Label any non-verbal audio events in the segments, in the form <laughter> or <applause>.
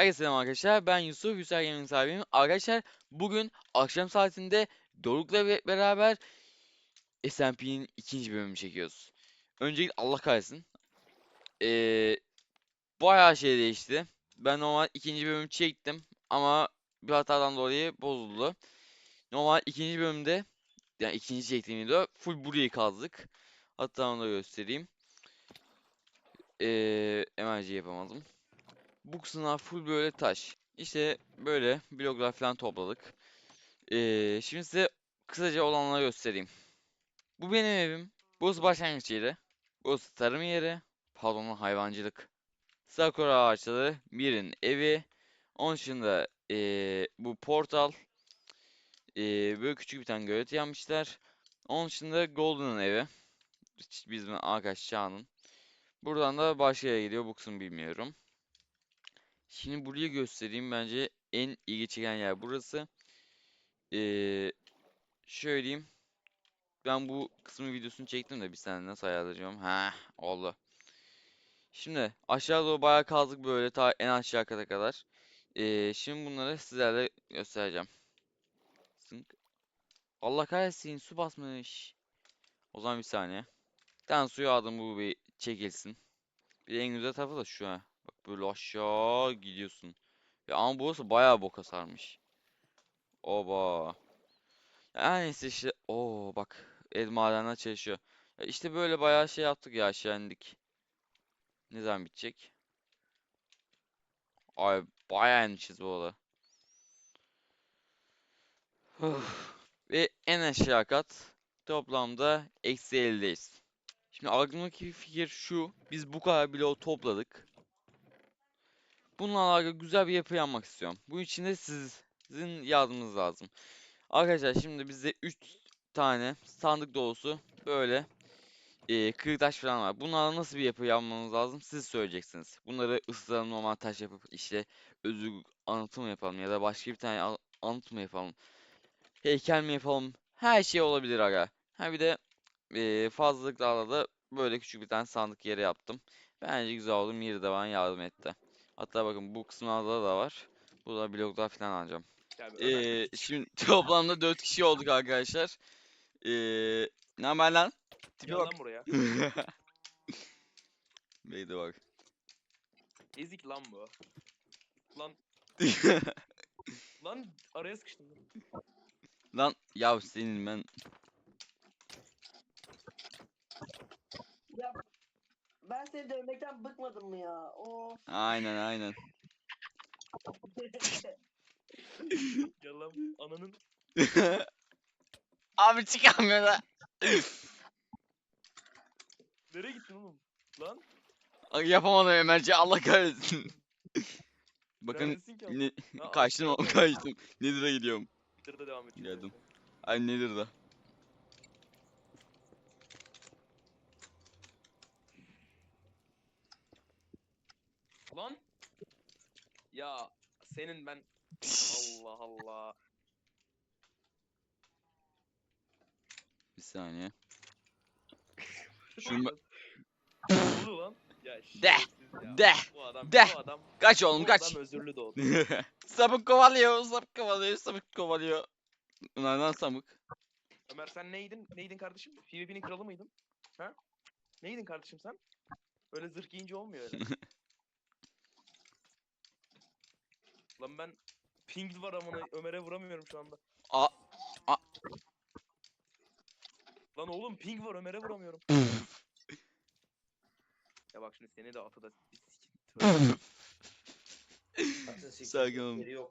Herkese selam arkadaşlar. Ben Yusuf, Yusuf Gaming sahibiyim. Arkadaşlar bugün akşam saatinde Doruk'la be- beraber SMP'nin ikinci bölümünü çekiyoruz. Öncelikle Allah kahretsin. Ee, bayağı şey değişti. Ben normal ikinci bölümü çektim ama bir hatadan dolayı bozuldu. Normal ikinci bölümde yani ikinci çektiğim video full burayı kazdık. Hatta onu da göstereyim. Ee, emerci yapamadım. Bu kısımlar full böyle taş. İşte böyle bloklar falan topladık. Ee, şimdi size kısaca olanları göstereyim. Bu benim evim. Burası başlangıç yeri. Burası tarım yeri. Pardon hayvancılık. Sakura ağaçları birinin evi. Onun dışında ee, bu portal. Ee, böyle küçük bir tane gölet yapmışlar. Onun dışında Golden'ın evi. Bizim arkadaş Çağ'ın. Buradan da başka yere gidiyor. Bu kısmı bilmiyorum. Şimdi burayı göstereyim. Bence en ilgi çeken yer burası. Ee, şöyle diyeyim. Ben bu kısmı videosunu çektim de bir saniye nasıl ayarlayacağım? Ha, oldu. Şimdi aşağı doğru bayağı kazdık böyle ta en aşağı kata kadar. Ee, şimdi bunları sizlerle göstereceğim. Zınk. Allah kahretsin su basmış. O zaman bir saniye. Bir tane suyu aldım bu bir çekilsin. Bir de en güzel tarafı da şu ha. Bak böyle aşağı gidiyorsun. Ya ama burası bayağı boka sarmış. Oba. Yani neyse işte. Oo bak. El çalışıyor. Ya işte böyle bayağı şey yaptık ya aşağı. Ne zaman bitecek? Ay bayağı inmişiz bu. Huh. <sighs> Ve en aşağı kat toplamda eksi 50'deyiz. Şimdi aklımdaki fikir şu. Biz bu kadar bloğu topladık. Bununla alakalı güzel bir yapı yapmak istiyorum. Bu için de siz, sizin yardımınız lazım. Arkadaşlar şimdi bizde 3 tane sandık dolusu böyle e, kırık taş falan var. Bunlarla nasıl bir yapı yapmamız lazım siz söyleyeceksiniz. Bunları ısıtalım normal taş yapıp işte özü anıtı yapalım ya da başka bir tane anıt yapalım. Heykel mi yapalım. Her şey olabilir aga. Ha bir de e, fazlalıklarla da böyle küçük bir tane sandık yeri yaptım. Bence güzel oldu. Miri de bana yardım etti. Hatta bakın bu kısımlarda da var. Burada bloklar falan alacağım. Ee, şimdi <laughs> toplamda 4 kişi olduk arkadaşlar. Ee, ne haber lan? Gel bak. lan buraya. <laughs> Neydi bak. Ezik lan bu. Lan <laughs> lan araya sıkıştım. lan. Yav senin ben. Ya ben seni dövmekten bıkmadım mı ya? Of. Aynen aynen. <laughs> Gel lan ananın. <laughs> Abi çıkamıyor da. <laughs> Nereye gittin oğlum? Lan Ay, Yapamadım Emerci Allah kahretsin. Bakın neredesin ki? ne, Ha, kaçtım kaçtım. Nedir'e gidiyorum. Nedir'de devam et. Geldim. Ay Nedir'de. Lan. Ya senin ben Allah Allah. Bir saniye. <laughs> Şunu oldu lan? Ya De, şerefsiz ya. de, Bu adam, de. Bu adam, kaç oğlum bu kaç. adam özürlü doğdu. <laughs> Sabık kovalıyor, sabık kovalıyor, sabık kovalıyor. Bunlardan sabık. Ömer sen neydin? Neydin kardeşim? PvP'nin kralı mıydın? Ha? Neydin kardeşim sen? Öyle zırh giyince olmuyor öyle. <laughs> Lan ben ping var amına Ömer'e vuramıyorum şu anda. A a Lan oğlum ping var Ömer'e vuramıyorum. ya bak şimdi seni de atı da. Sakin diyor.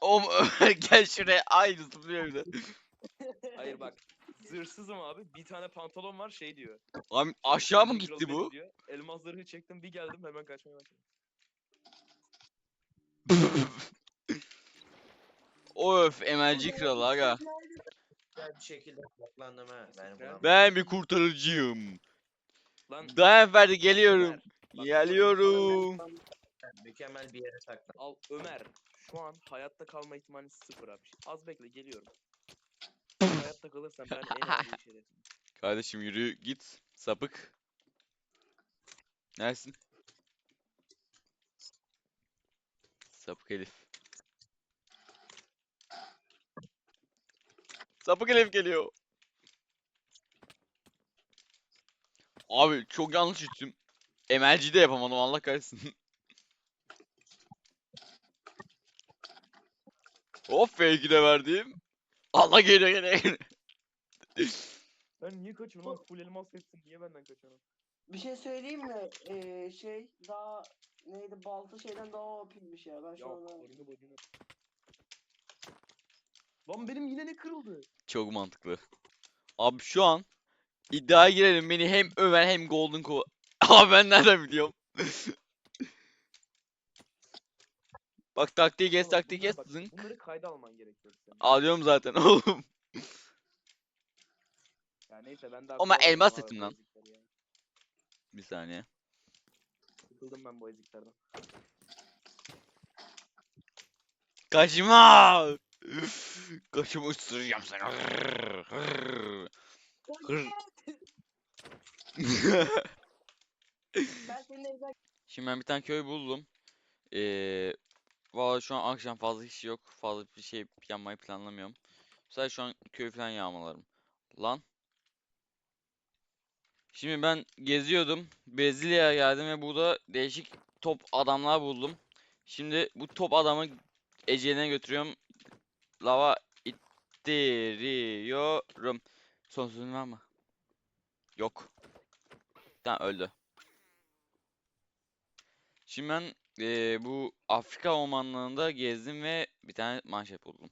Oğlum Ömer gel şuraya. Aynı zıplıyor bir de. Hayır bak zırhsızım abi. Bir tane pantolon var şey diyor. Abi aşağı mı gitti bu? Diyor. Elmas zırhı çektim bir geldim hemen kaçmaya başladım. Öf emelci kralı aga. Güzel bir şekilde saklandım ha. Ben. Ben bir kurtarıcıyım. Lan Dayan Ferdi geliyorum. Bak, Geliyorum. Mükemmel bir yere saklan. Al Ömer şu an hayatta kalma ihtimali sıfır abi. Az bekle geliyorum. hayatta kalırsan ben en adi şerefim. Kardeşim yürü git. Sapık. Neresin? Sapık Elif. Sapık Elif geliyor. Abi çok yanlış ütüm. MLG'de yapamadım Allah kahretsin. Hop fake'i de verdim. Allah geliyor gene. Sen niye kaçıyorsun lan? Full elmas setsin. Niye benden kaçıyorsun? Bir şey söyleyeyim mi? Ee, şey daha neydi balta şeyden daha OP'ymiş ya. Ben Ya şu anda karını bacını. Lan benim yine ne kırıldı? Çok mantıklı. Abi şu an iddiaya girelim beni hem Ömer hem Golden Ko... <laughs> Abi ben nereden biliyorum? <laughs> Bak taktiği kes Oğlum taktiği bunları kes bak, zınk. Bunları kayda alman gerekiyor senin. Alıyorum zaten oğlum. Ya neyse ben daha Ama elmas abi setim bu lan. ya. Bir saniye. Sıkıldım ben bu eziklerden. Kaçma! Kaçımı ısıracağım seni. Hırr, hırr, hırr. ben senin evden Şimdi ben bir tane köy buldum. Ee, Valla şu an akşam fazla iş yok. Fazla bir şey yapmayı planlamıyorum. Sadece şu an köy falan yağmalarım. Lan. Şimdi ben geziyordum. Brezilya'ya geldim ve burada değişik top adamlar buldum. Şimdi bu top adamı eceline götürüyorum. Lava ittiriyorum. Son sözün var mı? Yok. Tamam öldü. Şimdi ben eee, bu Afrika ormanlarında gezdim ve bir tane manşet buldum.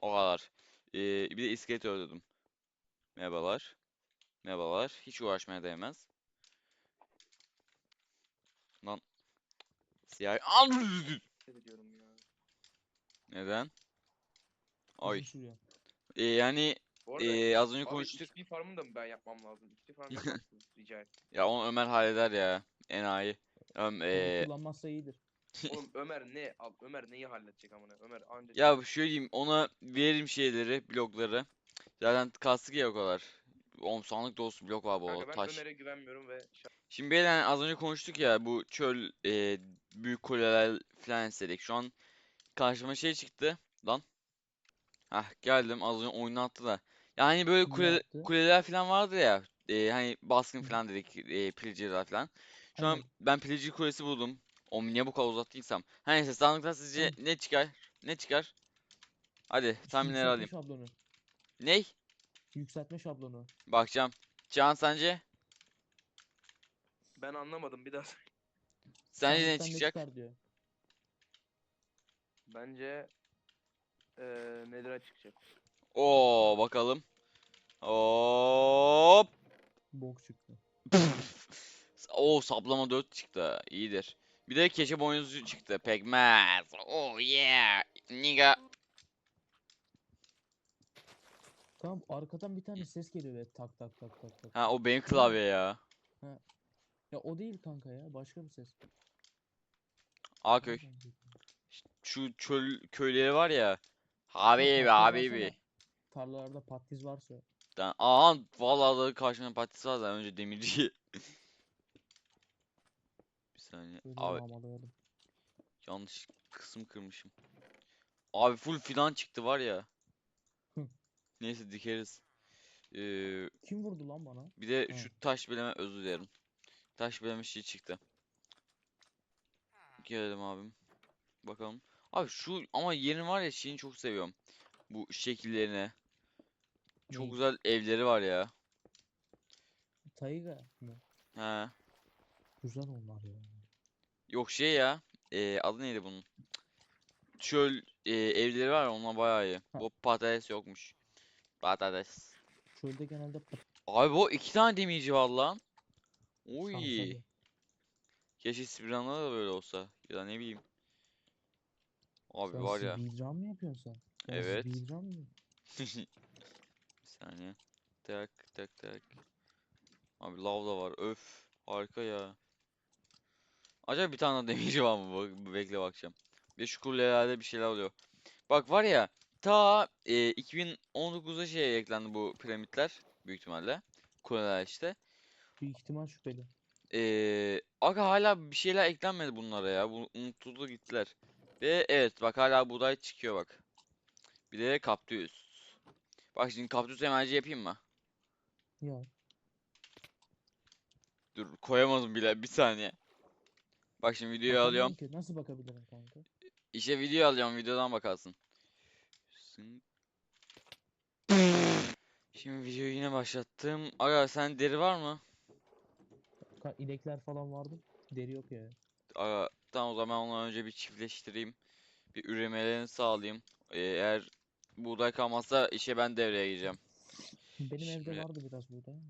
O kadar. Eee, bir de iskelet öldürdüm. Merhabalar. Merhabalar. Hiç uğraşmaya değmez. Lan. Siyah. An! Ediyorum ya. Neden? Sürüyor. Eee, yani Bu arada eee, az önce abi konuştuk. XP farmını da mı ben yapmam lazım? XP farm yapar mısınız? Rica et. Ya onu Ömer halleder ya. Enayi. Öm, eee, kullanmazsa iyidir. <laughs> Oğlum Ömer ne? Al, Ömer neyi halledecek amına? Ömer anca Ya şöyle diyeyim ona veririm şeyleri, blokları. Zaten kastık ya o kadar. 10 sandık dolusu blok var bu Kanka ben taş. Ömer'e güvenmiyorum ve Şimdi beyler az önce konuştuk ya bu çöl e, büyük kuleler falan istedik. Şu an karşıma şey çıktı lan. Hah geldim az önce oyunu attı da. Yani böyle kule, yaptı? kuleler falan vardı ya. e, hani baskın falan dedik e, pillager'lar falan. Şu an ben pillager kulesi buldum. O niye bu kadar uzattıysam. Her neyse sandıktan sizce ne çıkar? Ne çıkar? Hadi tahminleri alayım. şablonu. Ney? Yükseltme şablonu. Bakacağım. Can sence? ben anlamadım bir daha. söyle. Sence ne Sandıktan çıkacak? çıkar diyor. Bence eee Nether'a çıkacak. Oo bakalım. Hop. Bok çıktı. <laughs> Oo saplama 4 çıktı. İyidir. Bir de keçe boynuzu çıktı. Pekmez. Oh yeah. Nigga. Tamam arkadan bir tane ses geliyor ve tak tak tak tak tak. Ha o benim klavye ya. Ya o değil kanka ya başka bir ses. Aköy. Şu çöl köyleri var ya. Habibi patlıcan habibi. Tarlalarda patiz varsa. Dan- Aha vallahi da karşımda patates var da önce demirci. <laughs> Bir saniye. Abi yanlış kısım kırmışım. Abi full fidan çıktı var ya. Neyse dikeriz. Ee, Kim vurdu lan bana? bir de Ha. şu taş bileme özür dilerim. Taş bileme şey çıktı. Gelelim abim. Bakalım. Abi şu ama yerin var ya şeyini çok seviyorum. Bu şekillerini. Çok Neyi? güzel evleri var ya. Tayga mı? He. Güzel onlar ya. Yok şey ya. E, adı neydi bunun? Çöl e, evleri var ya onlar bayağı iyi. Bu patates yokmuş. Patates. Çölde genelde pat- Abi bu iki tane demirci var lan. Oy. şansa Keşke Sibran'da da böyle olsa. Ya da ne bileyim. Abi Sen var ya. speedrun mı yapıyorsun sen? Sen Evet. speedrun mı? <laughs> Bir saniye. Tak tak tak. Abi lav da var. Öf. Harika ya. Acaba bir tane daha <laughs> demirci var mı? Bak, bekle bakacağım. Bir de şu kulelerde bir şeyler oluyor. Bak var ya. Ta e, 2019'da şeye eklendi bu piramitler. Büyük ihtimalle. Kuleler işte. Büyük ihtimal şüpheli. Eee aga hala bir şeyler eklenmedi bunlara ya. Bu unutuldu gittiler. Ve evet bak hala buğday çıkıyor bak. Bir de kaktüs. Bak şimdi kaktüs hemenci yapayım mı? Ya Dur koyamadım bile bir saniye. Bak şimdi videoyu bakamıyorum alıyorum. ki. Nasıl bakabilirim kanka? İşte video alıyorum videodan bakarsın. Sın- <laughs> Şimdi videoyu yine başlattım. Aga sen deri var mı? Ka inekler falan vardı. Deri yok ya. Aga tamam o zaman onu önce bir çiftleştireyim. Bir üremelerini sağlayayım. Ee, eğer buğday kalmazsa işe ben devreye gireceğim. Benim evde Şimdi- vardı biraz buğday ama.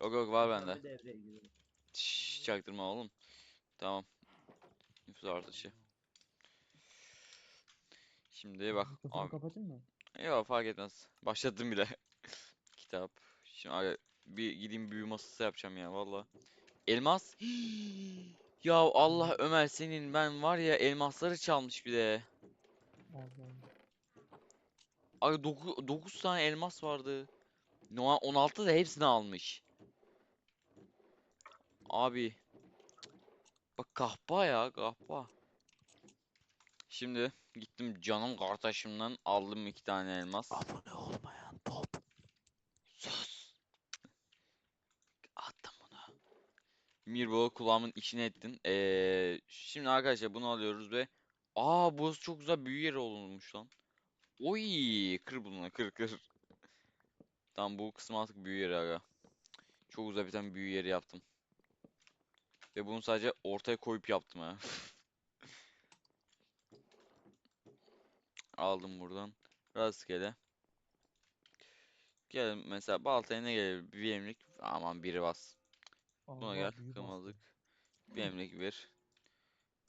Yok yok var Ben bende. de devreye giriyorum. Şşş çaktırma oğlum. Tamam. Nüfus artışı. Şimdi bak. Mikrofonu Abi, kapatayım mı? yok fark etmez. Başladım bile. <laughs> Kitap. Şimdi aga, bir gideyim büyü masası yapacağım ya valla. Elmas. <gasps> Ya Allah Ömer senin ben var ya elmasları çalmış bir de. Allah Allah. Aga 9, 9 tane elmas vardı. Noa 16 da hepsini almış. Abi. Bak kahpa ya kahpa. Şimdi gittim canım kardeşimden aldım iki tane elmas. Abone olmayan top. Sus. Attım bunu. Mirbo kulağımın içine ettin. Ee, şimdi arkadaşlar bunu alıyoruz ve Aa burası çok güzel büyü yeri olmuş lan. Oy kır bunu kır kır. Tamam bu kısmı artık büyü yeri aga. Çok güzel bir tane büyü yeri yaptım. Ve bunu sadece ortaya koyup yaptım ha. <laughs> Aldım buradan. Rastgele. Gel mesela baltaya ne gelir? Bir emlik. Aman biri bas. Buna Allah, gel. büyü bastı. Kırmızılık. Bir emlik ver.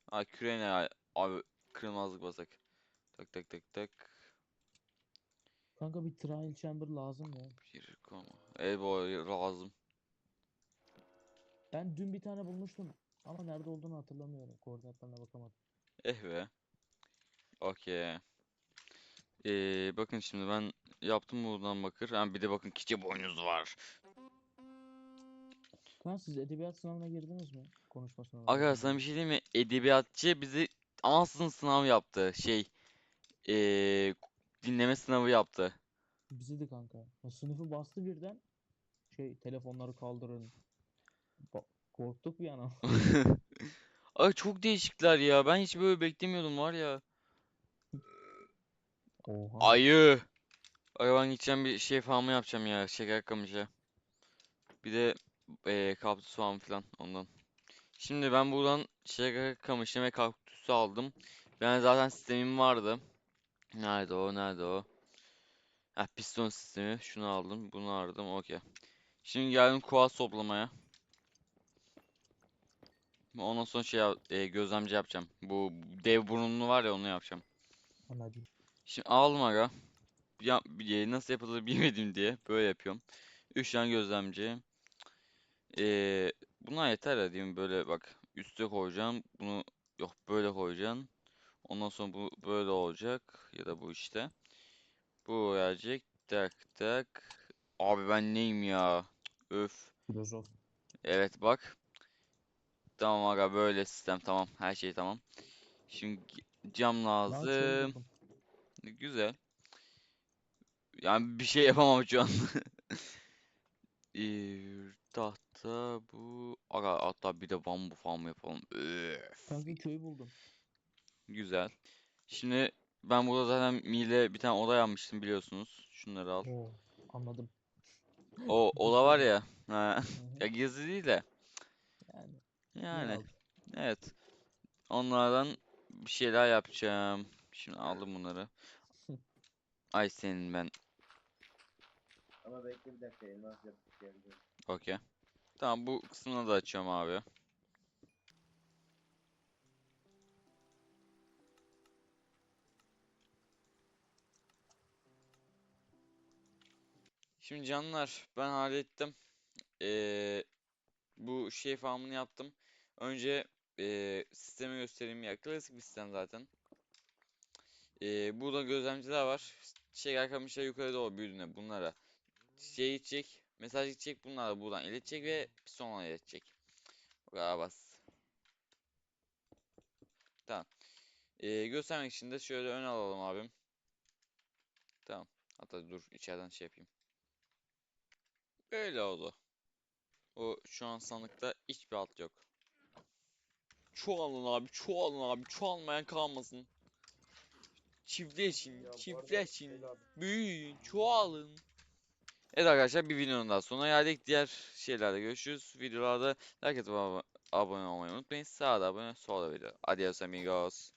Aa küre ne? Abi kırmızılık basak. Tak tak tak tak. Kanka bir trial chamber lazım ya. Bir koma. Elbow lazım. Ben dün bir tane bulmuştum. Ama nerede olduğunu hatırlamıyorum. Koordinatlarına bakamadım. Eh be. Okey. Ee, bakın şimdi ben yaptım buradan bakır. Ha, bir de bakın keçi boynuzu var. Kaan siz edebiyat sınavına girdiniz mi? Konuşma sınavına. Aga sana bir şey diyeyim mi? Edebiyatçı bizi ansızın sınav yaptı. Şey. Ee, dinleme sınavı yaptı. Bizi de kanka. Ya sınıfı bastı birden. Şey telefonları kaldırın. Ba- korktuk bir an. <laughs> Aga çok değişikler ya. Ben hiç böyle beklemiyordum var ya. Oha. Ayı. Aga ben gideceğim bir şey falan mı yapacağım ya. Şeker kamışı. Bir de eee kaktüs falan filan ondan. Şimdi ben buradan şeker kamışı ve kaktüsü aldım. Ben zaten sistemim vardı. Nerede o? Nerede o? Ha piston sistemi. Şunu aldım. Bunu aldım. Okey. Şimdi geldim kuartz toplamaya. Ondan sonra şey yap- eee, gözlemci yapacağım. Bu dev burunlu var ya onu yapacağım. Anladım. Şimdi aldım aga. Ya, nasıl yapılır <laughs> bilmedim diye böyle yapıyorum. 3 tane gözlemci. Ee, buna yeter ya mi? Böyle bak üste koyacağım. Bunu yok böyle koyacaksın. Ondan sonra bu böyle olacak. Ya da bu işte. Bu gelecek. Tak tak. Abi ben neyim ya? Öf. Filozof. Evet bak. Tamam aga böyle sistem tamam. Her şey tamam. Şimdi cam lazım. Güzel. Yani bir şey <laughs> yapamam şu an. <laughs> Ee, tahta bu. Aga hatta bir de bambu farm yapalım. Öf. Kanka köyü buldum. Güzel. Şimdi ben burada zaten Mi'yle bir tane oda yapmıştım biliyorsunuz. Şunları al. Oo, anladım. O oda var ya. <laughs> Ha. Ya gizli değil de. Yani. Yani. Evet. Onlardan bir şeyler yapacağım. Şimdi aldım bunları. Ay senin ben. Ama bekle bir dakika elmas yapıp geleceğim. Okey. Tamam bu kısmını da açıyorum abi. Şimdi canlar ben hallettim. Ee, bu şey farmını yaptım. Önce ee, sistemi göstereyim ya. Klasik bir sistem zaten. Ee, burada gözlemciler var. Şeker kamışlar yukarı doğru büyüdüğünde bunlara şey gidecek. Mesaj gidecek. Bunlar da buradan iletecek ve pistonla iletecek. Bu kadar basit. Tamam. Ee, göstermek için de şöyle ön alalım abim. Tamam. Hatta dur içeriden şey yapayım. Böyle oldu. O şu an sandıkta hiçbir alt yok. Çoğalın abi, çoğalın abi, çoğalmayan kalmasın. Çiftleşin, çiftleşin, büyüyün, çoğalın. Evet arkadaşlar bir videonun daha sonuna geldik. Diğer şeylerde görüşürüz. Videolarda like atıp ab- abone olmayı unutmayın. Sağda abone, solda video. Adios amigos.